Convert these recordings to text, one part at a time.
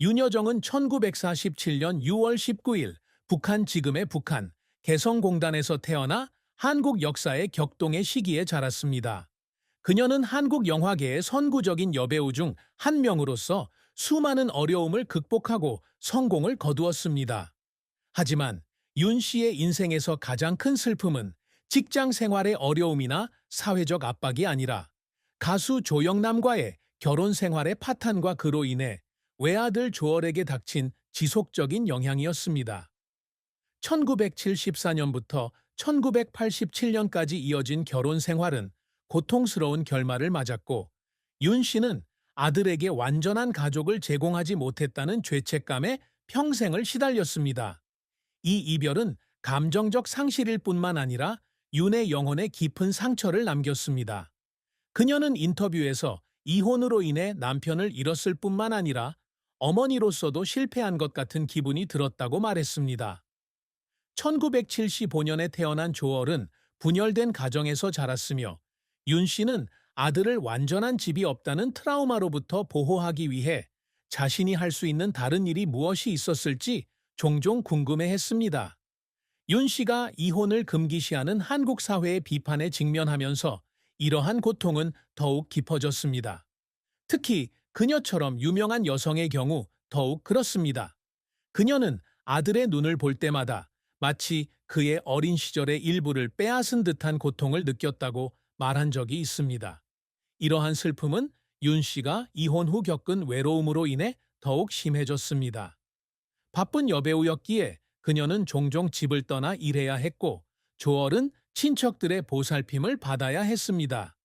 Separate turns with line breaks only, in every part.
윤여정은 1947년 6월 19일 북한 지금의 북한 개성공단에서 태어나 한국 역사의 격동의 시기에 자랐습니다. 그녀는 한국 영화계의 선구적인 여배우 중 한 명으로서 수많은 어려움을 극복하고 성공을 거두었습니다. 하지만 윤 씨의 인생에서 가장 큰 슬픔은 직장 생활의 어려움이나 사회적 압박이 아니라 가수 조영남과의 결혼 생활의 파탄과 그로 인해 외아들 조얼에게 닥친 지속적인 영향이었습니다. 1974년부터 1987년까지 이어진 결혼 생활은 고통스러운 결말을 맞았고 윤 씨는 아들에게 완전한 가족을 제공하지 못했다는 죄책감에 평생을 시달렸습니다. 이 이별은 감정적 상실일 뿐만 아니라 윤의 영혼에 깊은 상처를 남겼습니다. 그녀는 인터뷰에서 이혼으로 인해 남편을 잃었을 뿐만 아니라 어머니로서도 실패한 것 같은 기분이 들었다고 말했습니다. 1975년에 태어난 조얼은 분열된 가정에서 자랐으며 윤 씨는 아들을 완전한 집이 없다는 트라우마로부터 보호하기 위해 자신이 할 수 있는 다른 일이 무엇이 있었을지 종종 궁금해했습니다. 윤 씨가 이혼을 금기시하는 한국 사회의 비판에 직면하면서 이러한 고통은 더욱 깊어졌습니다. 특히 그녀처럼 유명한 여성의 경우 더욱 그렇습니다. 그녀는 아들의 눈을 볼 때마다 마치 그의 어린 시절의 일부를 빼앗은 듯한 고통을 느꼈다고 말한 적이 있습니다. 이러한 슬픔은 윤 씨가 이혼 후 겪은 외로움으로 인해 더욱 심해졌습니다. 바쁜 여배우였기에 그녀는 종종 집을 떠나 일해야 했고 조얼은 친척들의 보살핌을 받아야 했습니다.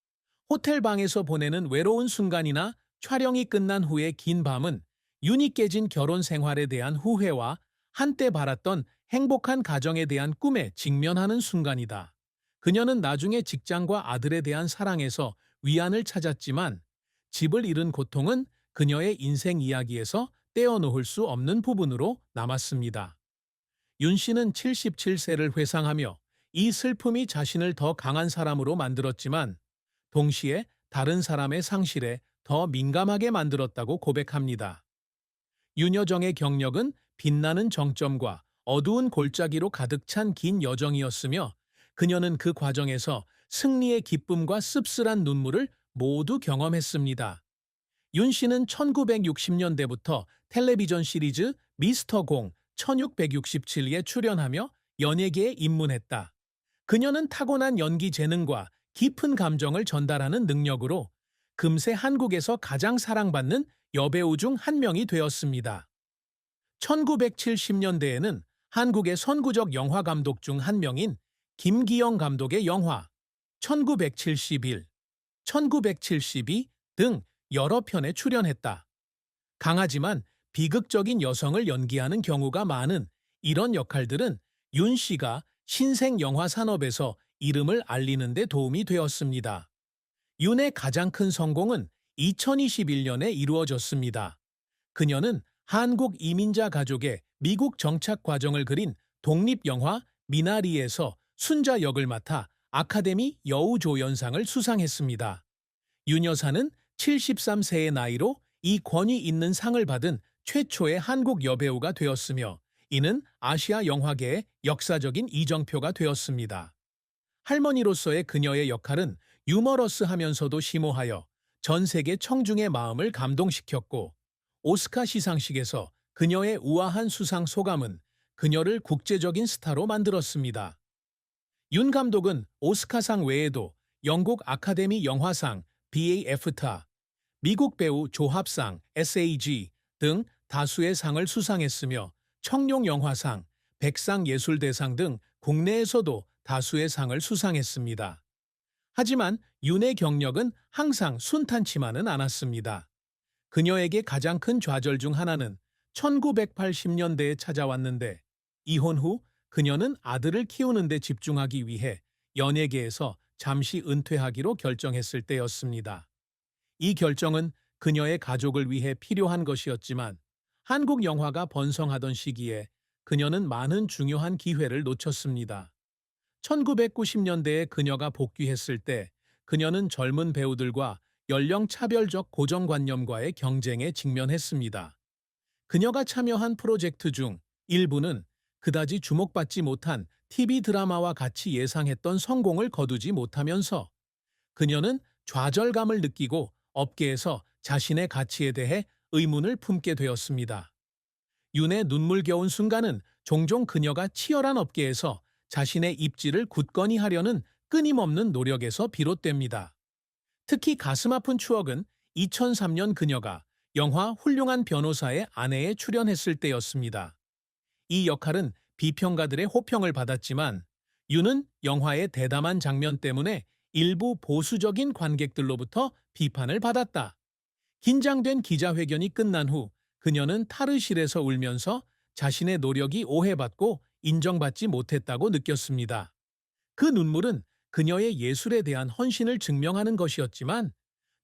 호텔 방에서 보내는 외로운 순간이나 촬영이 끝난 후의 긴 밤은 윤이 깨진 결혼 생활에 대한 후회와 한때 바랐던 행복한 가정에 대한 꿈에 직면하는 순간이다. 그녀는 나중에 직장과 아들에 대한 사랑에서 위안을 찾았지만 집을 잃은 고통은 그녀의 인생 이야기에서 떼어놓을 수 없는 부분으로 남았습니다. 윤 씨는 77세를 회상하며 이 슬픔이 자신을 더 강한 사람으로 만들었지만 동시에 다른 사람의 상실에 더 민감하게 만들었다고 고백합니다. 윤여정의 경력은 빛나는 정점과 어두운 골짜기로 가득 찬 긴 여정이었으며 그녀는 그 과정에서 승리의 기쁨과 씁쓸한 눈물을 모두 경험했습니다. 윤 씨는 1960년대부터 텔레비전 시리즈 미스터 공 1667에 출연하며 연예계에 입문했다. 그녀는 타고난 연기 재능과 깊은 감정을 전달하는 능력으로 금세 한국에서 가장 사랑받는 여배우 중 한 명이 되었습니다. 1970년대에는 한국의 선구적 영화 감독 중 한 명인 김기영 감독의 영화 1971, 1972 등 여러 편에 출연했다. 강하지만 비극적인 여성을 연기하는 경우가 많은 이런 역할들은 윤 씨가 신생 영화 산업에서 이름을 알리는 데 도움이 되었습니다. 윤의 가장 큰 성공은 2021년에 이루어졌습니다. 그녀는 한국 이민자 가족의 미국 정착 과정을 그린 독립영화 미나리에서 순자 역을 맡아 아카데미 여우조연상을 수상했습니다. 윤 여사는 73세의 나이로 이 권위 있는 상을 받은 최초의 한국 여배우가 되었으며 이는 아시아 영화계의 역사적인 이정표가 되었습니다. 할머니로서의 그녀의 역할은 유머러스하면서도 심오하여 전 세계 청중의 마음을 감동시켰고 오스카 시상식에서 그녀의 우아한 수상 소감은 그녀를 국제적인 스타로 만들었습니다. 윤 감독은 오스카상 외에도 영국 아카데미 영화상 BAFTA, 미국 배우 조합상 SAG 등 다수의 상을 수상했으며 청룡 영화상, 백상 예술대상 등 국내에서도 다수의 상을 수상했습니다. 하지만 윤의 경력은 항상 순탄치만은 않았습니다. 그녀에게 가장 큰 좌절 중 하나는 1980년대에 찾아왔는데 이혼 후 그녀는 아들을 키우는 데 집중하기 위해 연예계에서 잠시 은퇴하기로 결정했을 때였습니다. 이 결정은 그녀의 가족을 위해 필요한 것이었지만 한국 영화가 번성하던 시기에 그녀는 많은 중요한 기회를 놓쳤습니다. 1990년대에 그녀가 복귀했을 때 그녀는 젊은 배우들과 연령 차별적 고정관념과의 경쟁에 직면했습니다. 그녀가 참여한 프로젝트 중 일부는 그다지 주목받지 못한 TV 드라마와 같이 예상했던 성공을 거두지 못하면서 그녀는 좌절감을 느끼고 업계에서 자신의 가치에 대해 의문을 품게 되었습니다. 윤의 눈물겨운 순간은 종종 그녀가 치열한 업계에서 자신의 입지를 굳건히 하려는 끊임없는 노력에서 비롯됩니다. 특히 가슴 아픈 추억은 2003년 그녀가 영화 훌륭한 변호사의 아내에 출연했을 때였습니다. 이 역할은 비평가들의 호평을 받았지만 윤은 영화의 대담한 장면 때문에 일부 보수적인 관객들로부터 비판을 받았다. 긴장된 기자회견이 끝난 후 그녀는 탈의실에서 울면서 자신의 노력이 오해받고 인정받지 못했다고 느꼈습니다. 그 눈물은 그녀의 예술에 대한 헌신을 증명하는 것이었지만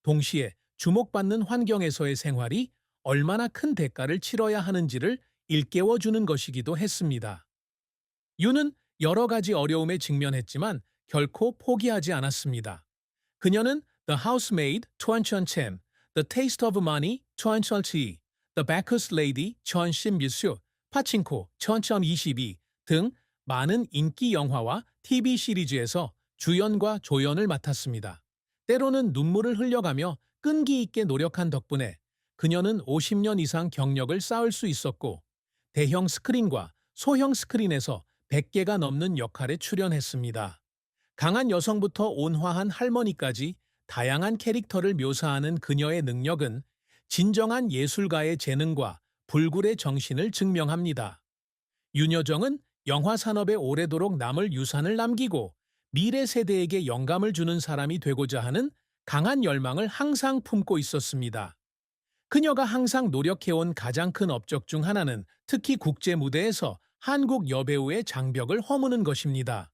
동시에 주목받는 환경에서의 생활이 얼마나 큰 대가를 치러야 하는지를 일깨워주는 것이기도 했습니다. 유는 여러 가지 어려움에 직면했지만 결코 포기하지 않았습니다. 그녀는 The Housemaid 2010, The Taste of Money 2012, The Bacchus Lady 2016, 파친코 2022 등 많은 인기 영화와 TV 시리즈에서 주연과 조연을 맡았습니다. 때로는 눈물을 흘려가며 끈기 있게 노력한 덕분에 그녀는 50년 이상 경력을 쌓을 수 있었고 대형 스크린과 소형 스크린에서 100개가 넘는 역할에 출연했습니다. 강한 여성부터 온화한 할머니까지 다양한 캐릭터를 묘사하는 그녀의 능력은 진정한 예술가의 재능과 불굴의 정신을 증명합니다. 윤여정은 영화 산업에 오래도록 남을 유산을 남기고 미래 세대에게 영감을 주는 사람이 되고자 하는 강한 열망을 항상 품고 있었습니다. 그녀가 항상 노력해온 가장 큰 업적 중 하나는 특히 국제 무대에서 한국 여배우의 장벽을 허무는 것입니다.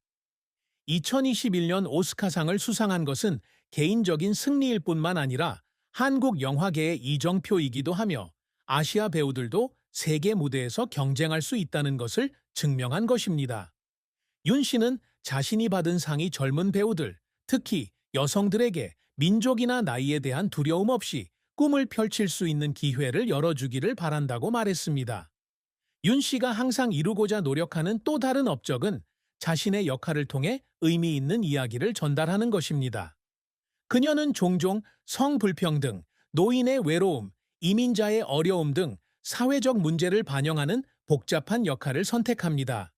2021년 오스카상을 수상한 것은 개인적인 승리일 뿐만 아니라 한국 영화계의 이정표이기도 하며 아시아 배우들도 세계 무대에서 경쟁할 수 있다는 것을 증명한 것입니다. 윤 씨는 자신이 받은 상이 젊은 배우들, 특히 여성들에게 민족이나 나이에 대한 두려움 없이 꿈을 펼칠 수 있는 기회를 열어주기를 바란다고 말했습니다. 윤 씨가 항상 이루고자 노력하는 또 다른 업적은 자신의 역할을 통해 의미 있는 이야기를 전달하는 것입니다. 그녀는 종종 성불평등, 노인의 외로움, 이민자의 어려움 등 사회적 문제를 반영하는 복잡한 역할을 선택합니다.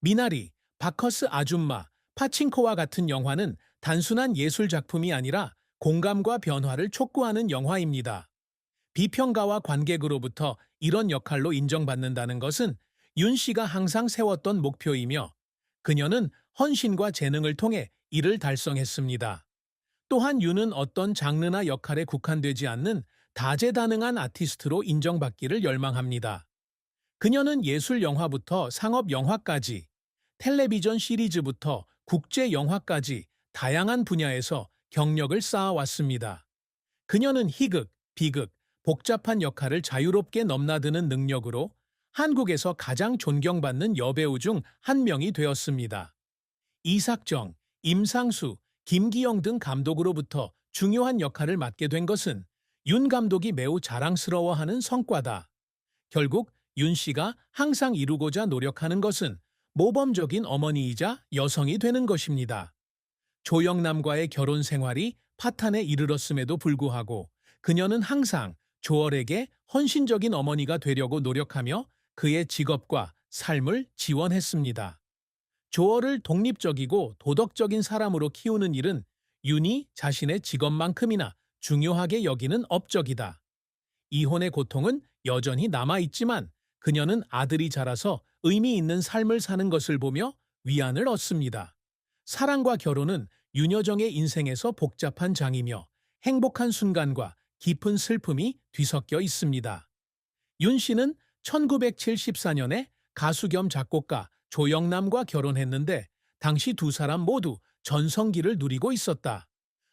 미나리, 바커스 아줌마, 파친코와 같은 영화는 단순한 예술 작품이 아니라 공감과 변화를 촉구하는 영화입니다. 비평가와 관객으로부터 이런 역할로 인정받는다는 것은 윤 씨가 항상 세웠던 목표이며 그녀는 헌신과 재능을 통해 이를 달성했습니다. 또한 윤은 어떤 장르나 역할에 국한되지 않는 다재다능한 아티스트로 인정받기를 열망합니다. 그녀는 예술 영화부터 상업 영화까지, 텔레비전 시리즈부터 국제 영화까지 다양한 분야에서 경력을 쌓아왔습니다. 그녀는 희극, 비극, 복잡한 역할을 자유롭게 넘나드는 능력으로 한국에서 가장 존경받는 여배우 중 한 명이 되었습니다. 이삭정, 임상수, 김기영 등 감독으로부터 중요한 역할을 맡게 된 것은 윤 감독이 매우 자랑스러워하는 성과다. 결국 윤 씨가 항상 이루고자 노력하는 것은 모범적인 어머니이자 여성이 되는 것입니다. 조영남과의 결혼 생활이 파탄에 이르렀음에도 불구하고 그녀는 항상 조얼에게 헌신적인 어머니가 되려고 노력하며 그의 직업과 삶을 지원했습니다. 조얼을 독립적이고 도덕적인 사람으로 키우는 일은 윤이 자신의 직업만큼이나 중요하게 여기는 업적이다. 이혼의 고통은 여전히 남아있지만 그녀는 아들이 자라서 의미 있는 삶을 사는 것을 보며 위안을 얻습니다. 사랑과 결혼은 윤여정의 인생에서 복잡한 장이며 행복한 순간과 깊은 슬픔이 뒤섞여 있습니다. 윤 씨는 1974년에 가수 겸 작곡가 조영남과 결혼했는데 당시 두 사람 모두 전성기를 누리고 있었다.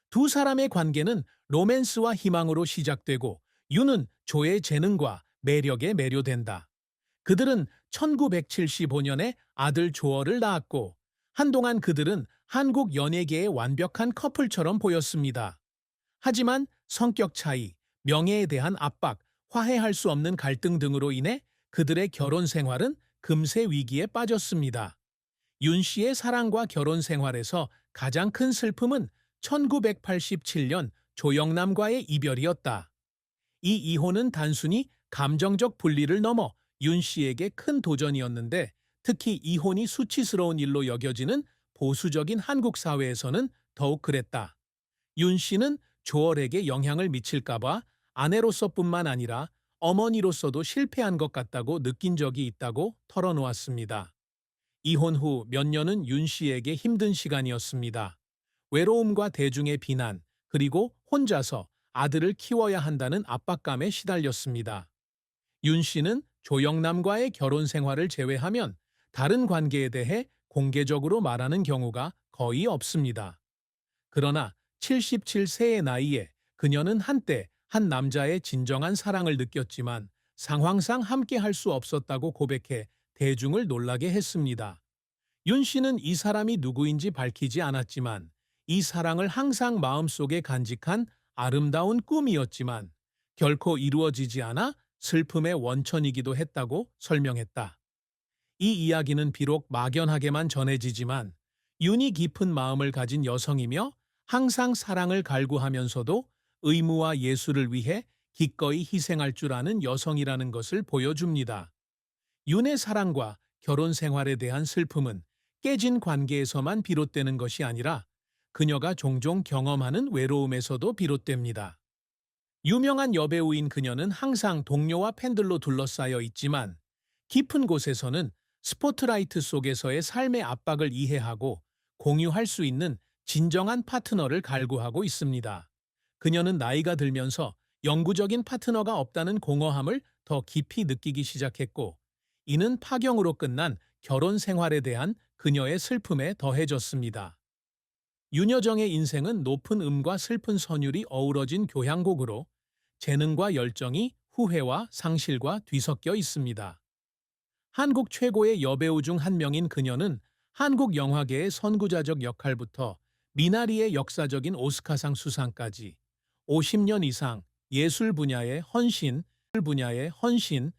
두 사람의 관계는 로맨스와 희망으로 시작되고 윤은 조의 재능과 매력에 매료된다. 그들은 1975년에 아들 조어를 낳았고 한동안 그들은 한국 연예계의 완벽한 커플처럼 보였습니다. 하지만 성격 차이, 명예에 대한 압박, 화해할 수 없는 갈등 등으로 인해 그들의 결혼 생활은 금세 위기에 빠졌습니다. 윤 씨의 사랑과 결혼 생활에서 가장 큰 슬픔은 1987년 조영남과의 이별이었다. 이 이혼은 단순히 감정적 분리를 넘어 윤 씨에게 큰 도전이었는데 특히 이혼이 수치스러운 일로 여겨지는 보수적인 한국 사회에서는 더욱 그랬다. 윤 씨는 조얼에게 영향을 미칠까봐 아내로서뿐만 아니라 어머니로서도 실패한 것 같다고 느낀 적이 있다고 털어놓았습니다. 이혼 후 몇 년은 윤 씨에게 힘든 시간이었습니다. 외로움과 대중의 비난, 그리고 혼자서 아들을 키워야 한다는 압박감에 시달렸습니다. 윤 씨는 조영남과의 결혼 생활을 제외하면 다른 관계에 대해 공개적으로 말하는 경우가 거의 없습니다. 그러나 77세의 나이에 그녀는 한때 한 남자의 진정한 사랑을 느꼈지만 상황상 함께 할 수 없었다고 고백해 대중을 놀라게 했습니다. 윤 씨는 이 사람이 누구인지 밝히지 않았지만 이 사랑을 항상 마음속에 간직한 아름다운 꿈이었지만 결코 이루어지지 않아 슬픔의 원천이기도 했다고 설명했다. 이 이야기는 비록 막연하게만 전해지지만 윤이 깊은 마음을 가진 여성이며 항상 사랑을 갈구하면서도 의무와 예술을 위해 기꺼이 희생할 줄 아는 여성이라는 것을 보여줍니다. 윤의 사랑과 결혼 생활에 대한 슬픔은 깨진 관계에서만 비롯되는 것이 아니라 그녀가 종종 경험하는 외로움에서도 비롯됩니다. 유명한 여배우인 그녀는 항상 동료와 팬들로 둘러싸여 있지만 깊은 곳에서는 스포트라이트 속에서의 삶의 압박을 이해하고 공유할 수 있는 진정한 파트너를 갈구하고 있습니다. 그녀는 나이가 들면서 영구적인 파트너가 없다는 공허함을 더 깊이 느끼기 시작했고, 이는 파경으로 끝난 결혼 생활에 대한 그녀의 슬픔에 더해졌습니다. 윤여정의 인생은 높은 음과 슬픈 선율이 어우러진 교향곡으로 재능과 열정이 후회와 상실과 뒤섞여 있습니다. 한국 최고의 여배우 중 한 명인 그녀는 한국 영화계의 선구자적 역할부터 미나리의 역사적인 오스카상 수상까지 50년 이상 예술 분야의 헌신, 분야의 헌신,